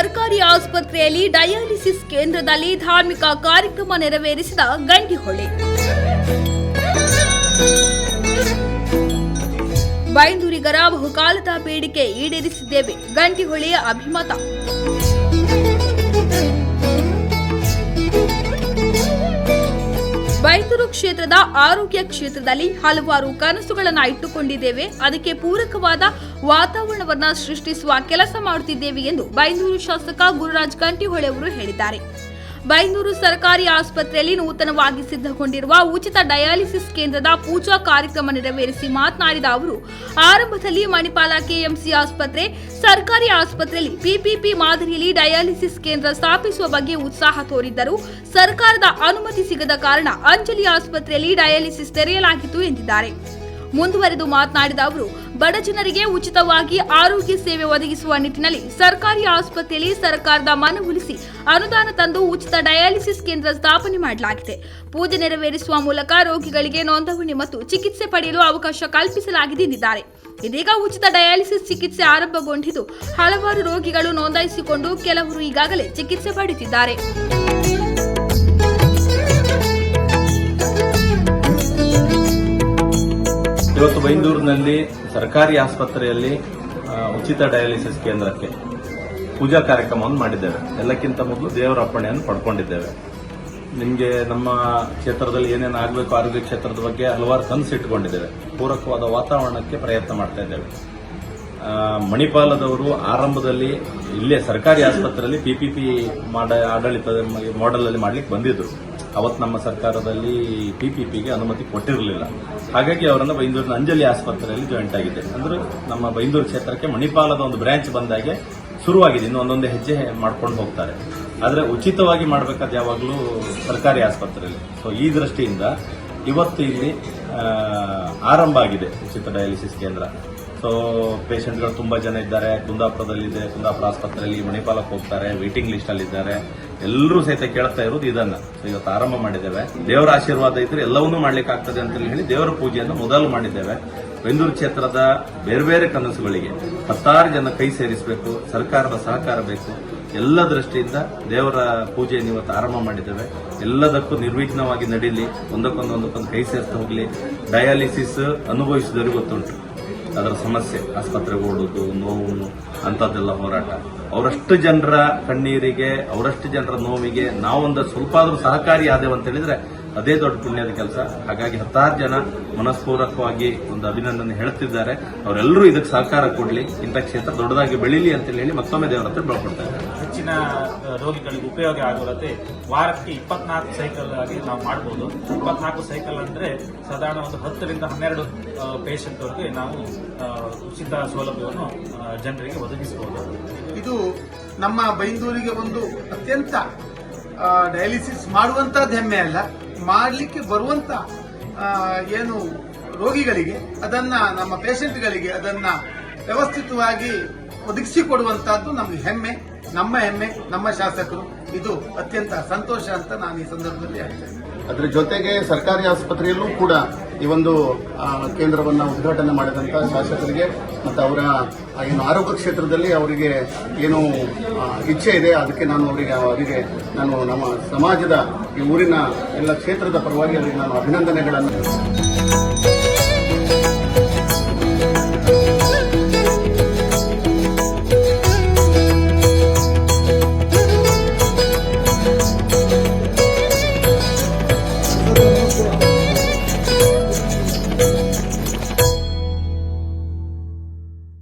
ಸರ್ಕಾರಿ ಆಸ್ಪತ್ರೆಯಲ್ಲಿ ಡಯಾಲಿಸಿಸ್ ಕೇಂದ್ರದಲ್ಲಿ ಧಾರ್ಮಿಕ ಕಾರ್ಯಕ್ರಮ ನೆರವೇರಿಸಿದ ಗಂಡಿಹೊಳೆ. ಬೈಂದೂರಿಗರ ಬಹುಕಾಲದ ಬೇಡಿಕೆ ಈಡೇರಿಸಿದ್ದೇವೆ. ಗಂಟಿಹೊಳೆಯ ಅಭಿಮತ. ಕ್ಷೇತ್ರದ ಆರೋಗ್ಯ ಕ್ಷೇತ್ರದಲ್ಲಿ ಹಲವಾರು ಕನಸುಗಳನ್ನು ಇಟ್ಟುಕೊಂಡಿದ್ದೇವೆ. ಅದಕ್ಕೆ ಪೂರಕವಾದ ವಾತಾವರಣವನ್ನ ಸೃಷ್ಟಿಸುವ ಕೆಲಸ ಮಾಡುತ್ತಿದ್ದೇವೆ ಎಂದು ಬೈಂದೂರು ಶಾಸಕ ಗುರುರಾಜ್ ಕಂಟಿಹೊಳೆ ಅವರು ಹೇಳಿದ್ದಾರೆ. ಬೈಂದೂರು ಸರ್ಕಾರಿ ಆಸ್ಪತ್ರೆಯಲ್ಲಿ ನೂತನವಾಗಿ ಸಿದ್ಧಗೊಂಡಿರುವ ಉಚಿತ ಡಯಾಲಿಸಿಸ್ ಕೇಂದ್ರದ ಪೂಜಾ ಕಾರ್ಯಕ್ರಮ ನೆರವೇರಿಸಿ ಮಾತನಾಡಿದ ಅವರು, ಆರಂಭದಲ್ಲಿ ಮಣಿಪಾಲ ಕೆಎಂಸಿ ಆಸ್ಪತ್ರೆ, ಸರ್ಕಾರಿ ಆಸ್ಪತ್ರೆಯಲ್ಲಿ ಪಿಪಿಪಿ ಮಾದರಿಯಲ್ಲಿ ಡಯಾಲಿಸಿಸ್ ಕೇಂದ್ರ ಸ್ಥಾಪಿಸುವ ಬಗ್ಗೆ ಉತ್ಸಾಹ ತೋರಿದ್ದರು, ಸರ್ಕಾರದ ಅನುಮತಿ ಸಿಗದ ಕಾರಣ ಅಂಜಲಿ ಆಸ್ಪತ್ರೆಯಲ್ಲಿ ಡಯಾಲಿಸಿಸ್ ತೆರೆಯಲಾಗಿತ್ತು ಎಂದಿದ್ದಾರೆ. ಮುಂದುವರೆದು ಮಾತನಾಡಿದ ಅವರು, ಬಡ ಜನರಿಗೆ ಉಚಿತವಾಗಿ ಆರೋಗ್ಯ ಸೇವೆ ಒದಗಿಸುವ ನಿಟ್ಟಿನಲ್ಲಿ ಸರ್ಕಾರಿ ಆಸ್ಪತ್ರೆಯಲ್ಲಿ ಸರ್ಕಾರದ ಮನವೊಲಿಸಿ ಅನುದಾನ ತಂದು ಉಚಿತ ಡಯಾಲಿಸಿಸ್ ಕೇಂದ್ರ ಸ್ಥಾಪನೆ ಮಾಡಲಾಗಿದೆ. ಪೂಜೆ ನೆರವೇರಿಸುವ ಮೂಲಕ ರೋಗಿಗಳಿಗೆ ನೋಂದಣಿ ಮತ್ತು ಚಿಕಿತ್ಸೆ ಪಡೆಯಲು ಅವಕಾಶ ಕಲ್ಪಿಸಲಾಗಿದೆ ಎಂದಿದ್ದಾರೆ. ಇದೀಗ ಉಚಿತ ಡಯಾಲಿಸಿಸ್ ಚಿಕಿತ್ಸೆ ಆರಂಭಗೊಂಡಿದ್ದು, ಹಲವಾರು ರೋಗಿಗಳು ನೋಂದಾಯಿಸಿಕೊಂಡು ಕೆಲವರು ಈಗಾಗಲೇ ಚಿಕಿತ್ಸೆ ಪಡೆಯುತ್ತಿದ್ದಾರೆ. ಇವತ್ತು ಬೈಂದೂರಿನಲ್ಲಿ ಸರ್ಕಾರಿ ಆಸ್ಪತ್ರೆಯಲ್ಲಿ ಉಚಿತ ಡಯಾಲಿಸಿಸ್ ಕೇಂದ್ರಕ್ಕೆ ಪೂಜಾ ಕಾರ್ಯಕ್ರಮವನ್ನು ಮಾಡಿದ್ದೇವೆ. ಎಲ್ಲಕ್ಕಿಂತ ಮೊದಲು ದೇವರ ಅಪ್ಪಣೆಯನ್ನು ಪಡ್ಕೊಂಡಿದ್ದೇವೆ. ನಿಮಗೆ ನಮ್ಮ ಕ್ಷೇತ್ರದಲ್ಲಿ ಏನೇನು ಆಗಬೇಕು, ಆರೋಗ್ಯ ಕ್ಷೇತ್ರದ ಬಗ್ಗೆ ಹಲವಾರು ಕನಸು ಇಟ್ಕೊಂಡಿದ್ದೇವೆ. ಪೂರಕವಾದ ವಾತಾವರಣಕ್ಕೆ ಪ್ರಯತ್ನ ಮಾಡ್ತಾ ಇದ್ದೇವೆ. ಮಣಿಪಾಲದವರು ಆರಂಭದಲ್ಲಿ ಇಲ್ಲೇ ಸರ್ಕಾರಿ ಆಸ್ಪತ್ರೆಯಲ್ಲಿ ಪಿಪಿಪಿ ಮಾಡ ಆಡಳಿತದ ಮಾಡೆಲಲ್ಲಿ ಮಾಡಲಿಕ್ಕೆ ಬಂದಿದ್ದರು ಅವತ್ತು ನಮ್ಮ ಸರ್ಕಾರದಲ್ಲಿ ಪಿಪಿಪಿಗೆ ಅನುಮತಿ ಕೊಟ್ಟಿರಲಿಲ್ಲ. ಹಾಗಾಗಿ ಅವರನ್ನು ಬೈಂದೂರಿನ ಅಂಜಲಿ ಆಸ್ಪತ್ರೆಯಲ್ಲಿ ಜಾಯಿಂಟ್ ಆಗಿದೆ ಅಂದ್ರೆ ನಮ್ಮ ಬೈಂದೂರು ಕ್ಷೇತ್ರಕ್ಕೆ ಮಣಿಪಾಲದ ಒಂದು ಬ್ರ್ಯಾಂಚ್ ಬಂದಾಗೆ ಶುರುವಾಗಿದೆ. ಇನ್ನು ಒಂದೊಂದು ಹೆಜ್ಜೆ ಮಾಡ್ಕೊಂಡು ಹೋಗ್ತಾರೆ. ಆದರೆ ಉಚಿತವಾಗಿ ಮಾಡಬೇಕಾದ ಯಾವಾಗಲೂ ಸರ್ಕಾರಿ ಆಸ್ಪತ್ರೆಯಲ್ಲಿ. ಸೊ ಈ ದೃಷ್ಟಿಯಿಂದ ಇವತ್ತು ಇಲ್ಲಿ ಆರಂಭ ಆಗಿದೆ ಉಚಿತ ಡಯಾಲಿಸಿಸ್ ಕೇಂದ್ರ. ಸೊ ಪೇಷಂಟ್ಗಳು ತುಂಬ ಜನ ಇದ್ದಾರೆ. ಕುಂದಾಪುರದಲ್ಲಿದೆ, ಕುಂದಾಪುರ ಆಸ್ಪತ್ರೆಯಲ್ಲಿ ಮಣಿಪಾಲಕ್ಕೆ ಹೋಗ್ತಾರೆ ವೇಟಿಂಗ್ ಲಿಸ್ಟ್ ಅಲ್ಲಿ ಇದ್ದಾರೆ. ಎಲ್ಲರೂ ಸಹಿತ ಕೇಳ್ತಾ ಇರೋದು ಇದನ್ನ. ಇವತ್ತು ಆರಂಭ ಮಾಡಿದ್ದೇವೆ. ದೇವರ ಆಶೀರ್ವಾದ ಇದ್ರೆ ಎಲ್ಲವನ್ನೂ ಮಾಡ್ಲಿಕ್ಕೆ ಆಗ್ತದೆ ಅಂತ ಹೇಳಿ ದೇವರ ಪೂಜೆಯನ್ನು ಮೊದಲು ಮಾಡಿದ್ದೇವೆ. ಬೆಂದೂರು ಕ್ಷೇತ್ರದ ಬೇರೆ ಬೇರೆ ಕನಸುಗಳಿಗೆ ಹತ್ತಾರು ಜನ ಕೈ ಸೇರಿಸಬೇಕು, ಸರ್ಕಾರದ ಸಹಕಾರ ಬೇಕು. ಎಲ್ಲ ದೃಷ್ಟಿಯಿಂದ ದೇವರ ಪೂಜೆಯನ್ನು ಇವತ್ತು ಆರಂಭ ಮಾಡಿದ್ದೇವೆ. ಎಲ್ಲದಕ್ಕೂ ನಿರ್ವಿಘ್ನವಾಗಿ ನಡೀಲಿ. ಒಂದಕ್ಕೊಂದು ಒಂದಕ್ಕೊಂದು ಕೈ ಸೇರಿಸ್ತಾ ಹೋಗಲಿ. ಡಯಾಲಿಸಿಸ್ ಅನುಭವಿಸಿದವರಿಗೆ ಗೊತ್ತುಂಟು. ಅದರ ಸಮಸ್ಯೆ ಆಸ್ಪತ್ರೆಗೆ ಓಡೋದು ನೋವು ಅಂತದ್ದೆಲ್ಲ ಹೋರಾಟ. ಅವರಷ್ಟು ಜನರ ಕಣ್ಣೀರಿಗೆ, ಅವರಷ್ಟು ಜನರ ನೋವಿಗೆ ನಾವೊಂದು ಸ್ವಲ್ಪ ಆದ್ರೂ ಸಹಕಾರಿ ಆದೇವು ಅಂತ ಹೇಳಿದ್ರೆ ಅದೇ ದೊಡ್ಡ ಪುಣ್ಯದ ಕೆಲಸ. ಹಾಗಾಗಿ ಹತ್ತಾರು ಜನ ಮನಸ್ಪೂರ್ವಕವಾಗಿ ಒಂದು ಅಭಿನಂದನೆ ಹೇಳ್ತಿದ್ದಾರೆ. ಅವರೆಲ್ಲರೂ ಇದಕ್ಕೆ ಸಹಕಾರ ಕೊಡಲಿ. ಇಂಥ ಕ್ಷೇತ್ರ ದೊಡ್ಡದಾಗಿ ಬೆಳೀಲಿ ಅಂತ ಹೇಳಿ ಮತ್ತೊಮ್ಮೆ ದೇವರ ಹತ್ರ ಬೆಳ್ಕೊಡ್ತಾರೆ ಹೆಚ್ಚಿನ ರೋಗಿಗಳಿಗೆ ಉಪಯೋಗ ಆಗುವಂತೆ ವಾರಕ್ಕೆ ಇಪ್ಪತ್ನಾಲ್ಕು ಸೈಕಲ್ ಆಗಿ ನಾವು ಮಾಡಬಹುದು ಇಪ್ಪತ್ನಾಲ್ಕು ಸೈಕಲ್ ಅಂದ್ರೆ ಸಾಧಾರಣ ಒಂದು ಹತ್ತರಿಂದ ಹನ್ನೆರಡು ಪೇಷಂಟ್ ಅವರಿಗೆ ನಾವು ಉಚಿತ ಸೌಲಭ್ಯವನ್ನು ಜನರಿಗೆ ಒದಗಿಸಬಹುದು ಇದು ನಮ್ಮ ಬೈಂದೂರಿಗೆ ಒಂದು ಅತ್ಯಂತ ಡಯಾಲಿಸಿಸ್ ಮಾಡುವಂತಹದ್ದು ಹೆಮ್ಮೆ ಅಲ್ಲ. ಮಾಡಲಿಕ್ಕೆ ಬರುವಂತ ಏನು ರೋಗಿಗಳಿಗೆ, ಅದನ್ನ ನಮ್ಮ ಪೇಷಂಟ್ಗಳಿಗೆ ಅದನ್ನ ವ್ಯವಸ್ಥಿತವಾಗಿ ಒದಗಿಸಿಕೊಡುವಂತಹದ್ದು ನಮ್ಮ ಹೆಮ್ಮೆ ನಮ್ಮ ಹೆಮ್ಮೆ, ನಮ್ಮ ಶಾಸಕರು. ಇದು ಅತ್ಯಂತ ಸಂತೋಷ ಅಂತ ನಾನು ಈ ಸಂದರ್ಭದಲ್ಲಿ ಹೇಳ್ತೇನೆ. ಅದರ ಜೊತೆಗೆ ಸರ್ಕಾರಿ ಆಸ್ಪತ್ರೆಯಲ್ಲೂ ಕೂಡ ಈ ಒಂದು ಕೇಂದ್ರವನ್ನು ಉದ್ಘಾಟನೆ ಮಾಡಿದಂಥ ಶಾಸಕರಿಗೆ ಮತ್ತು ಅವರ ಏನು ಆರೋಗ್ಯ ಕ್ಷೇತ್ರದಲ್ಲಿ ಅವರಿಗೆ ಏನು ಇಚ್ಛೆ ಇದೆ, ಅದಕ್ಕೆ ನಾನು ಅವರಿಗೆ ಅವರಿಗೆ ನಾನು ನಮ್ಮ ಸಮಾಜದ, ಈ ಊರಿನ ಎಲ್ಲ ಕ್ಷೇತ್ರದ ಪರವಾಗಿ ಅವರಿಗೆ ನಾನು ಅಭಿನಂದನೆಗಳನ್ನು.